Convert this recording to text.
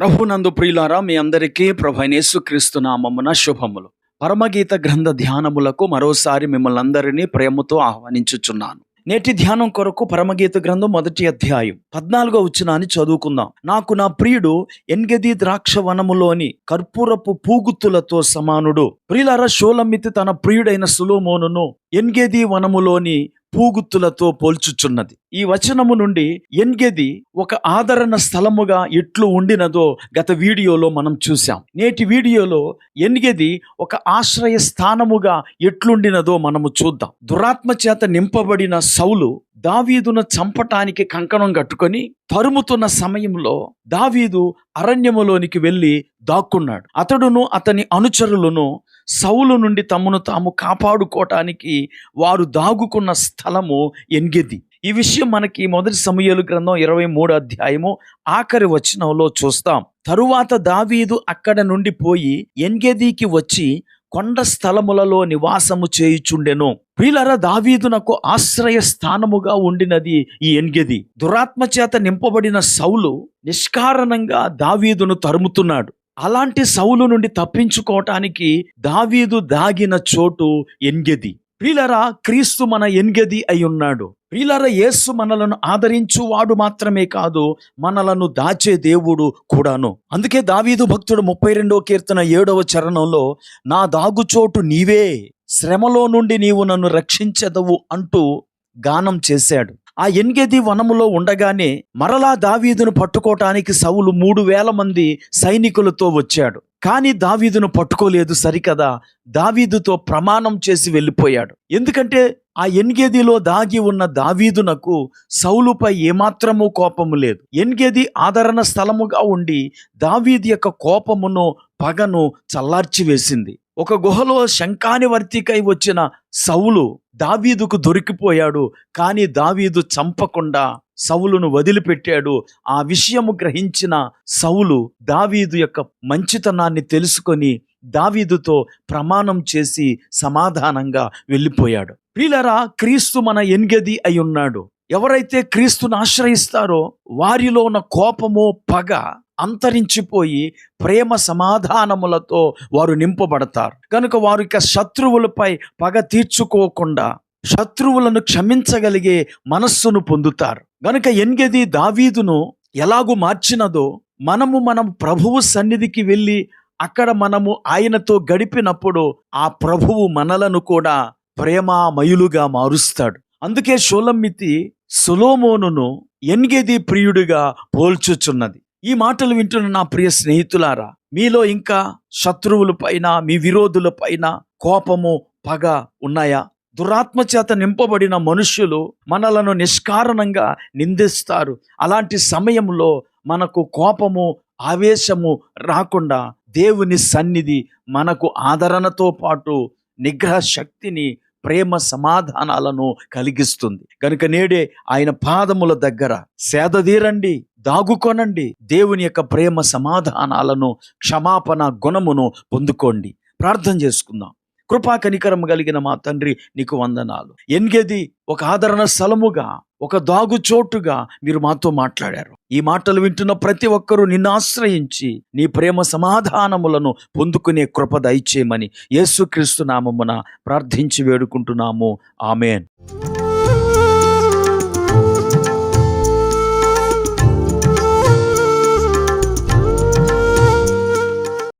ప్రభునందు ప్రియులారా మీ అందరికీ ప్రభైనేసుక్రీస్తు నామమున శుభములు. పరమగీత గ్రంథ ధ్యానములకు మరోసారి మిమ్మల్ని అందరినీ ప్రేమతో ఆహ్వానించుచున్నాను. నేటి ధ్యానం కొరకు పరమగీత గ్రంథం మొదటి అధ్యాయం పద్నాలుగో వచ్చినాన్ని చదువుకుందాం. నాకు నా ప్రియుడు ఎన్గది ద్రాక్ష వనములోని కర్పూరపు పూగుత్తులతో సమానుడు. ప్రియులారా షోలమితి తన ప్రియుడైన సులోమోనును ఎన్గేది వనములోని పూగుత్తులతో పోల్చుచున్నది. ఈ వచనము నుండి ఎన్గెది ఒక ఆదరణ స్థలముగా ఎట్లు ఉండినదో గత వీడియోలో మనం చూసాం నేటి వీడియోలో ఎన్గెది ఒక ఆశ్రయ స్థానముగా ఎట్లుండినదో మనము చూద్దాం. దురాత్మ చేత నింపబడిన సౌలు దావీదును చంపటానికి కంకణం కట్టుకొని తరుముతున్న సమయంలో దావీదు అరణ్యములోనికి వెళ్ళి దాక్కున్నాడు. అతడును అతని అనుచరులను సౌలు నుండి తమను తాము కాపాడుకోవటానికి వారు దాగుకున్న స్థలము ఎన్గెది. ఈ విషయం మనకి మొదటి సమయలు గ్రంథం ఇరవై మూడు అధ్యాయము ఆఖరి వచనంలో చూస్తాం. తరువాత దావీదు అక్కడ నుండి పోయి ఎన్గెదీకి వచ్చి కొండ స్థలములలో నివాసము చేయుచుండెను. ప్రియులర దావీదునకు ఆశ్రయ స్థానముగా ఉండినది ఈ ఎన్గెది. దురాత్మ చేత నింపబడిన సౌలు నిష్కారణంగా దావీదును తరుముతున్నాడు. అలాంటి సౌలు నుండి తప్పించుకోవటానికి దావీదు దాగిన చోటు ఎన్గెది. ప్రిలరా క్రీస్తు మన ఎన్గెది అయి ఉన్నాడు. ప్రిలర యేసు మనలను ఆదరించువాడు మాత్రమే కాదు మనలను దాచే దేవుడు కూడాను. అందుకే దావీదు భక్తుడు ముప్పై రెండో కీర్తన ఏడవ చరణంలో నా దాగుచోటు నీవే శ్రమలో నుండి నీవు నన్ను రక్షించదవు అంటూ గానం చేశాడు. ఆ ఎన్గెది వనములో ఉండగానే మరలా దావీదును పట్టుకోవటానికి సౌలు మూడు వేల మంది సైనికులతో వచ్చాడు. కానీ దావీదును పట్టుకోలేదు సరికదా దావీదుతో ప్రమాణం చేసి వెళ్ళిపోయాడు. ఎందుకంటే ఆ ఎన్గెదిలో దాగి ఉన్న దావీదునకు సౌలుపై ఏమాత్రము కోపము లేదు. ఎన్గెది ఆదరణ స్థలముగా ఉండి దావీదు యొక్క కోపమును పగను చల్లార్చి వేసింది ఒక గుహలో శంకానివర్తికై వచ్చిన సౌలు దావీదుకు దొరికిపోయాడు కానీ దావీదు చంపకుండా సౌలును వదిలిపెట్టాడు. ఆ విషయము గ్రహించిన సౌలు దావీదు యొక్క మంచితనాన్ని తెలుసుకొని దావీదుతో ప్రమాణం చేసి సమాధానంగా వెళ్ళిపోయాడు. ప్రియులరా క్రీస్తు మన ఎన్గది అయి ఉన్నాడు. ఎవరైతే క్రీస్తును ఆశ్రయిస్తారో వారిలో ఉన్న కోపము పగ అంతరించిపోయి ప్రేమ సమాధానములతో వారు నింపబడతారు. కనుక వారి యొక్క శత్రువులపై పగ తీర్చుకోకుండా శత్రువులను క్షమించగలిగే మనస్సును పొందుతారు. గనుక ఎన్గది దావీదును ఎలాగూ మార్చినదో మనము మనం ప్రభువు సన్నిధికి వెళ్ళి అక్కడ మనము ఆయనతో గడిపినప్పుడు ఆ ప్రభువు మనలను కూడా ప్రేమామయులుగా మారుస్తాడు. అందుకే షోలమ్మితి సులోమోనును ఎన్గెది ప్రియుడిగా పోల్చుచున్నది. ఈ మాటలు వింటున్న నా ప్రియ స్నేహితులారా మీలో ఇంకా శత్రువుల పైన మీ విరోధుల పైన కోపము పగ ఉన్నాయా? దురాత్మ చేత నింపబడిన మనుష్యులు మనలను నిష్కారణంగా నిందిస్తారు. అలాంటి సమయంలో మనకు కోపము ఆవేశము రాకుండా దేవుని సన్నిధి మనకు ఆదరణతో పాటు నిగ్రహ శక్తిని ప్రేమ సమాధానాలను కలిగిస్తుంది. కనుక నేడే ఆయన పాదముల దగ్గర సేదదీరండి. దాగుకొనండి. దేవుని యొక్క ప్రేమ సమాధానాలను క్షమాపణ గుణమును పొందుకోండి. ప్రార్థన చేసుకుందాం. కృపా కనికరం కలిగిన మా తండ్రి నీకు వందనాలు. ఎన్గేది ఒక ఆదరణ స్థలముగా ఒక దాగు చోటుగా మీరు మాతో మాట్లాడారు. ఈ మాటలు వింటున్న ప్రతి ఒక్కరూ నిన్ను ఆశ్రయించి నీ ప్రేమ సమాధానములను పొందుకునే కృప దయచేయమని యేసుక్రీస్తు నామమున ప్రార్థించి వేడుకుంటున్నాము. ఆమెన్.